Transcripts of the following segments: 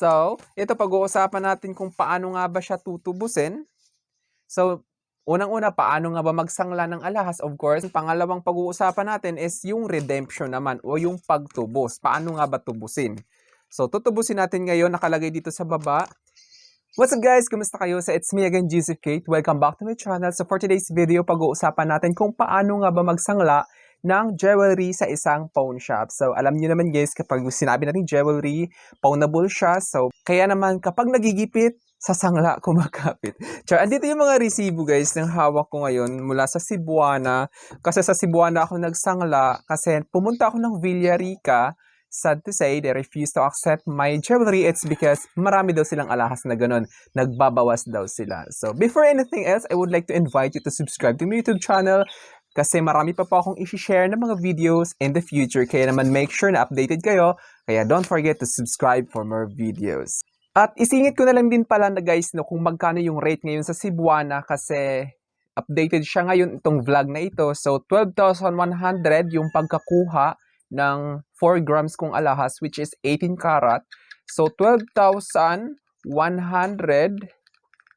So, ito pag-uusapan natin kung paano nga ba siya tutubusin. So, unang-una, paano nga ba magsangla ng alahas? Of course, pangalawang pag-uusapan natin is yung redemption naman o yung pagtubos. Paano nga ba tubusin? So, tutubusin natin ngayon, nakalagay dito sa baba. What's up guys? Kumusta kayo? So, it's me again, Joseph Kate. Welcome back to my channel. So, for today's video, pag-uusapan natin kung paano nga ba magsangla ng jewelry sa isang pawn shop. So, alam niyo naman guys, kapag sinabi natin jewelry, pawnable siya. So, kaya naman kapag nagigipit, sa sangla kumakapit. Char, andito yung mga resibo guys ng hawak ko ngayon mula sa Cebuana. Kasi sa Cebuana ako nagsangla kasi pumunta ako ng Villarica. Sad to say, they refused to accept my jewelry. It's because marami daw silang alahas na ganun. Nagbabawas daw sila. So, before anything else, I would like to invite you to subscribe to my YouTube channel kasi marami pa po akong isi-share ng mga videos in the future. Kaya naman make sure na updated kayo. Kaya don't forget to subscribe for more videos. At isingit ko na lang din pala na guys no, kung magkano yung rate ngayon sa Cebuana kasi updated siya ngayon itong vlog na ito. So 12,100 yung pagkakuha ng 4 grams kong alahas which is 18 karat. So 12,100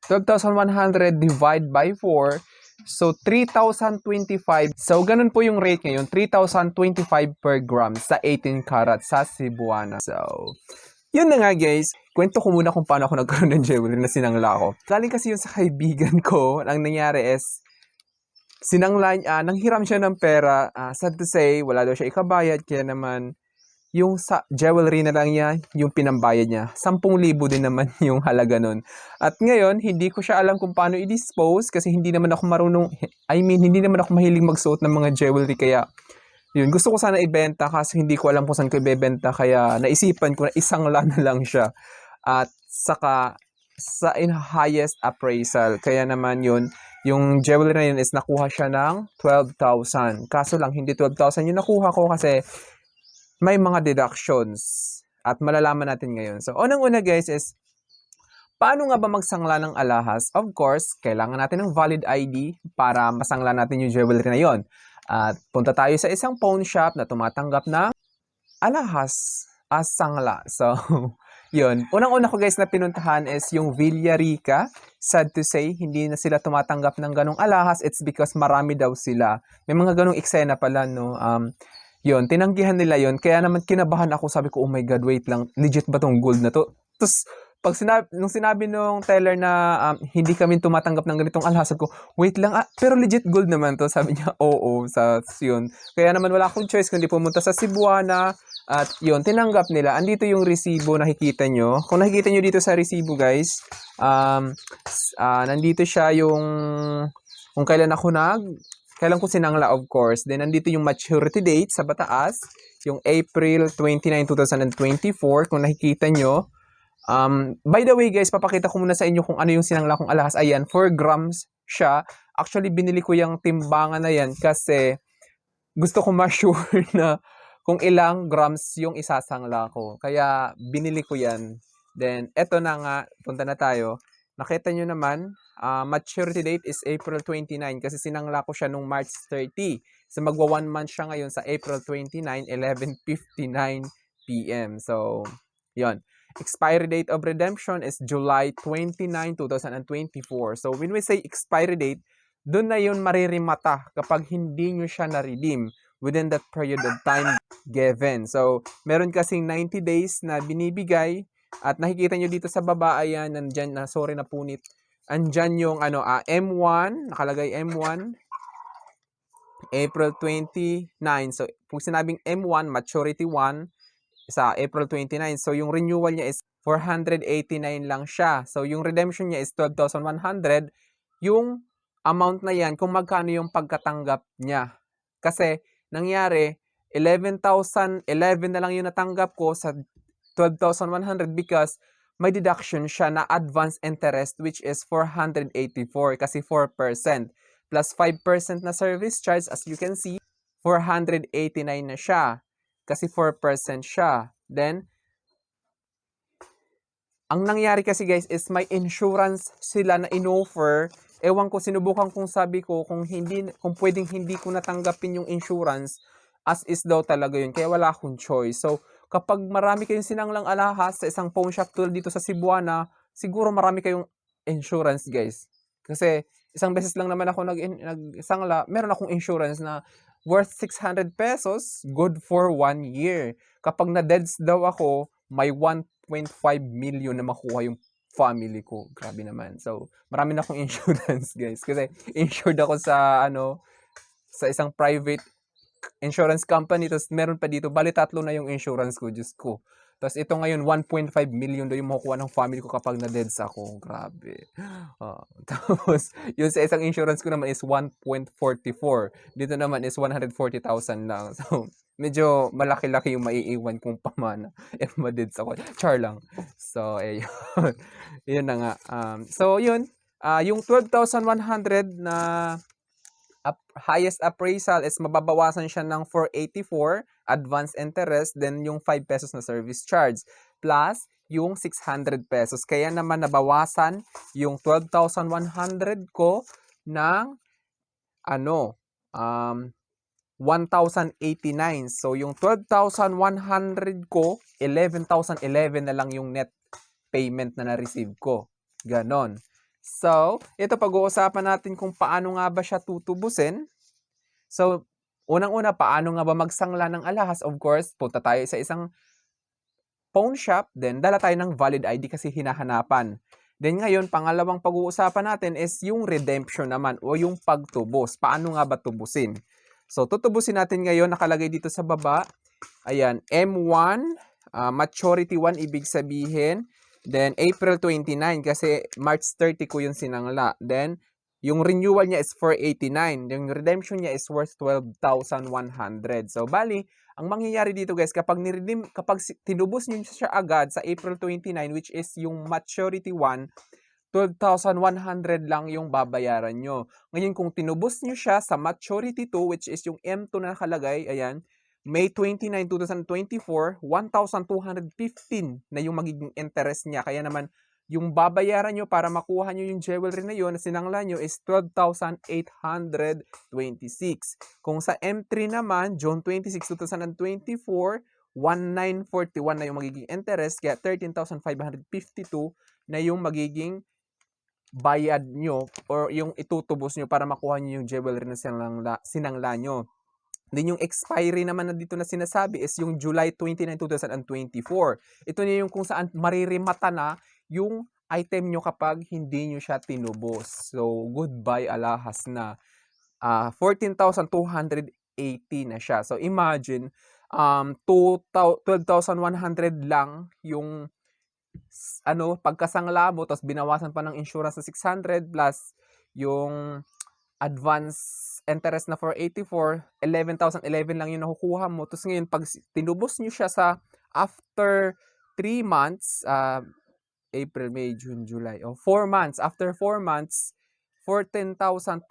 12,100 divide by 4 So, 3,025. So, ganun po yung rate ngayon. 3,025 per gram sa 18 karat sa Cebuana. So, yun na nga guys. Kwento ko muna kung paano ako nagkaroon ng jewelry na sinangla ko. Galing kasi yun sa kaibigan ko. Ang nangyari is, sinangla uh, nanghiram siya ng pera. Uh, sad to say, wala daw siya ikabayad. Kaya naman, yung sa jewelry na lang niya, yung pinambayad niya. 10,000 din naman yung halaga nun. At ngayon, hindi ko siya alam kung paano i-dispose kasi hindi naman ako marunong, I mean, hindi naman ako mahilig magsuot ng mga jewelry kaya yun, gusto ko sana ibenta kasi hindi ko alam kung saan ko ibebenta kaya naisipan ko na isang lang na lang siya. At saka sa in highest appraisal. Kaya naman yun, yung jewelry na yun is nakuha siya ng 12,000. Kaso lang, hindi 12,000 yung nakuha ko kasi may mga deductions at malalaman natin ngayon. So, unang-una guys is, paano nga ba magsangla ng alahas? Of course, kailangan natin ng valid ID para masangla natin yung jewelry na yon. At punta tayo sa isang pawn shop na tumatanggap ng alahas as sangla. So, yun. Unang-una ko guys na pinuntahan is yung Villarica. Sad to say, hindi na sila tumatanggap ng ganong alahas. It's because marami daw sila. May mga ganong eksena pala, no? Um, yun, tinanggihan nila yon Kaya naman kinabahan ako, sabi ko, oh my God, wait lang, legit ba tong gold na to? Tapos, pag sinabi, nung sinabi nung teller na um, hindi kami tumatanggap ng ganitong alhas, ko, wait lang, ah, pero legit gold naman to. Sabi niya, oo, sa yun. Kaya naman wala akong choice kundi pumunta sa Cebuana, at yun, tinanggap nila. Andito yung resibo, nakikita nyo. Kung nakikita nyo dito sa resibo, guys, um, uh, nandito siya yung kung kailan ako nag Kailan ko sinangla, of course. Then, nandito yung maturity date sa bataas. Yung April 29, 2024. Kung nakikita nyo. Um, by the way, guys, papakita ko muna sa inyo kung ano yung sinangla kong alahas. Ayan, 4 grams siya. Actually, binili ko yung timbangan na yan kasi gusto ko ma-sure na kung ilang grams yung isasangla ko. Kaya, binili ko yan. Then, eto na nga, punta na tayo. Nakita nyo naman, uh, maturity date is April 29 kasi sinangla ko siya nung March 30. So magwa one month siya ngayon sa April 29, 11.59 p.m. So, yon Expiry date of redemption is July 29, 2024. So when we say expiry date, doon na yun maririmata kapag hindi nyo siya na-redeem within that period of time given. So, meron kasing 90 days na binibigay at nakikita nyo dito sa baba, ayan, nandyan na, sorry na punit. Andyan yung ano, uh, ah, M1, nakalagay M1, April 29. So, kung sinabing M1, maturity 1, sa April 29. So, yung renewal niya is 489 lang siya. So, yung redemption niya is 12,100. Yung amount na yan, kung magkano yung pagkatanggap niya. Kasi, nangyari, 11,011 na lang yung natanggap ko sa 12,100 because may deduction siya na advance interest which is 484 kasi 4% plus 5% na service charge as you can see 489 na siya kasi 4% siya. Then ang nangyari kasi guys is may insurance sila na inoffer. Ewan ko sinubukan kong sabi ko kung hindi kung pwedeng hindi ko natanggapin yung insurance as is daw talaga yun. Kaya wala akong choice. So kapag marami kayong sinanglang alahas sa isang pawn shop tulad dito sa Cebuana, siguro marami kayong insurance, guys. Kasi isang beses lang naman ako nag nagsangla, meron akong insurance na worth 600 pesos, good for one year. Kapag na-deads daw ako, may 1.5 million na makuha yung family ko. Grabe naman. So, marami na akong insurance, guys. Kasi insured ako sa ano sa isang private insurance company. Tapos meron pa dito, bali tatlo na yung insurance ko, Diyos ko. Tapos ito ngayon, 1.5 million daw yung makukuha ng family ko kapag na-deads ako. Grabe. Ah, tapos, yun sa isang insurance ko naman is 1.44. Dito naman is 140,000 lang. So, medyo malaki-laki yung maiiwan kung pamana if ma-deads ako. Char lang. So, eh, yun. yun na nga. Um, so, yun. Ah, yung 12,100 na up- highest appraisal is mababawasan siya ng 484 advance interest then yung 5 pesos na service charge plus yung 600 pesos. Kaya naman nabawasan yung 12,100 ko ng ano um 1,089 so yung 12,100 ko 11,011 na lang yung net payment na na-receive ko. Ganon So, ito pag-uusapan natin kung paano nga ba siya tutubusin. So, unang-una, paano nga ba magsangla ng alahas? Of course, punta tayo sa isang pawn shop, then dala tayo ng valid ID kasi hinahanapan. Then ngayon, pangalawang pag-uusapan natin is yung redemption naman o yung pagtubos. Paano nga ba tubusin? So, tutubusin natin ngayon, nakalagay dito sa baba. Ayan, M1, uh, maturity 1, ibig sabihin, Then, April 29 kasi March 30 ko yung sinangla. Then, yung renewal niya is 489. Yung redemption niya is worth 12,100. So, bali, ang mangyayari dito guys, kapag niredeem, kapag tinubos niyo siya agad sa April 29, which is yung maturity 1, 12,100 lang yung babayaran nyo. Ngayon, kung tinubos niyo siya sa maturity 2, which is yung M2 na nakalagay, ayan, May 29, 2024, 1,215 na yung magiging interest niya. Kaya naman, yung babayaran nyo para makuha nyo yung jewelry na yun na sinangla nyo is 12,826. Kung sa M3 naman, June 26, 2024, 1,941 na yung magiging interest, kaya 13,552 na yung magiging bayad nyo or yung itutubos nyo para makuha nyo yung jewelry na sinangla, sinangla nyo. Then yung expiry naman na dito na sinasabi is yung July 29, 2024. Ito na yung kung saan maririmata na yung item nyo kapag hindi nyo siya tinubos. So, goodbye alahas na. Uh, 14,280 na siya. So, imagine, um, 12,100 lang yung ano, pagkasangla mo, tapos binawasan pa ng insurance na 600 plus yung advance interest na 484, 11,011 lang yung nakukuha mo. Tapos ngayon, pag tinubos nyo siya sa after 3 months, uh, April, May, June, July, o oh, 4 months, after 4 months, 14,280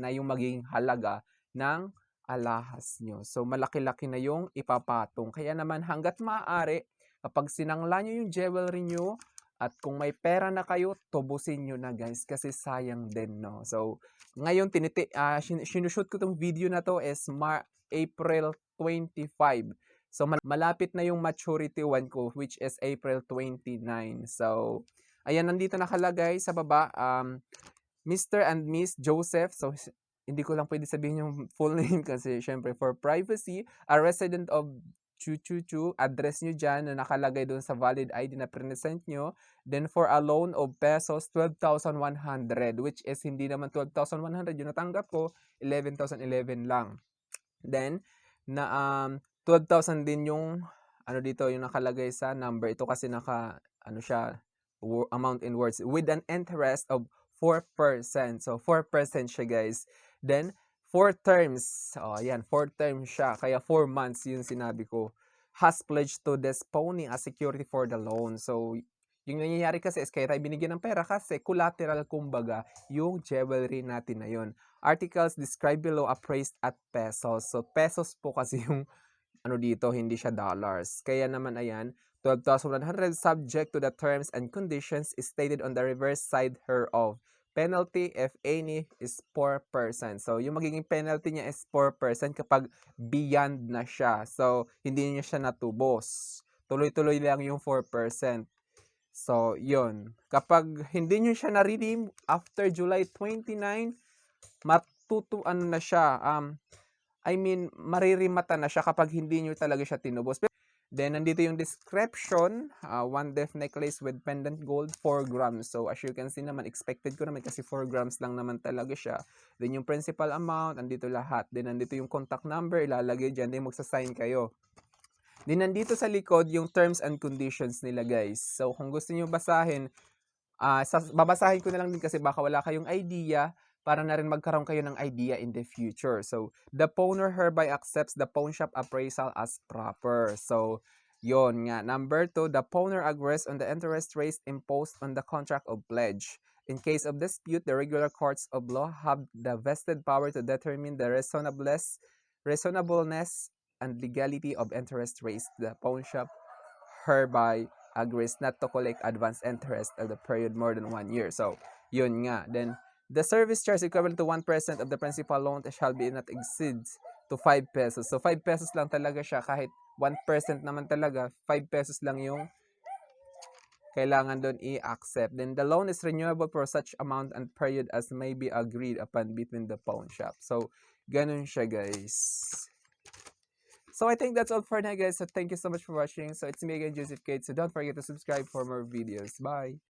na yung magiging halaga ng alahas nyo. So, malaki-laki na yung ipapatong. Kaya naman, hanggat maaari, kapag sinangla nyo yung jewelry nyo, at kung may pera na kayo, tubusin nyo na guys kasi sayang din no. So ngayon tiniti uh, sinushoot ko tong video na to is Mar April 25. So malapit na yung maturity one ko which is April 29. So ayan nandito nakalagay sa baba um Mr. and Miss Joseph. So hindi ko lang pwede sabihin yung full name kasi syempre for privacy, a resident of chu-chu-chu, address nyo dyan na nakalagay doon sa valid ID na present nyo. Then for a loan of pesos, 12,100 which is hindi naman 12,100 yung natanggap ko, 11,011 lang. Then, na um, 12,000 din yung ano dito yung nakalagay sa number. Ito kasi naka ano siya amount in words with an interest of 4%. So 4% siya guys. Then Four terms. Oh, yan. Four terms siya. Kaya four months yung sinabi ko. Has pledged to disponing as security for the loan. So, yung nangyayari kasi is kaya tayo binigyan ng pera kasi collateral kumbaga yung jewelry natin na yun. Articles described below appraised at pesos. So, pesos po kasi yung ano dito, hindi siya dollars. Kaya naman ayan, 12,100 subject to the terms and conditions stated on the reverse side hereof penalty, if any, is 4%. So, yung magiging penalty niya is 4% kapag beyond na siya. So, hindi niya siya natubos. Tuloy-tuloy lang yung 4%. So, yun. Kapag hindi nyo siya na-redeem after July 29, matutu ano na siya. Um, I mean, maririmata na siya kapag hindi nyo talaga siya tinubos. Then, nandito yung description. Uh, one death necklace with pendant gold, 4 grams. So, as you can see naman, expected ko naman kasi 4 grams lang naman talaga siya. Then, yung principal amount, nandito lahat. Then, nandito yung contact number, ilalagay dyan. Then, magsasign kayo. Then, nandito sa likod, yung terms and conditions nila, guys. So, kung gusto niyo basahin, ah sas- babasahin ko na lang din kasi baka wala kayong idea para na rin magkaroon kayo ng idea in the future. So, the pawner hereby accepts the pawn shop appraisal as proper. So, yon nga. Number two, the pawner agrees on the interest rates imposed on the contract of pledge. In case of dispute, the regular courts of law have the vested power to determine the reasonableness, reasonableness and legality of interest rates. The pawn shop hereby agrees not to collect advance interest of the period more than one year. So, yun nga. Then, the service charge equivalent to 1% of the principal loan shall be not exceeds to 5 pesos. So, 5 pesos lang talaga siya. Kahit 1% naman talaga, 5 pesos lang yung kailangan doon i-accept. Then, the loan is renewable for such amount and period as may be agreed upon between the pawn shop. So, ganun siya, guys. So I think that's all for now guys. So thank you so much for watching. So it's me again, Joseph Kate. So don't forget to subscribe for more videos. Bye!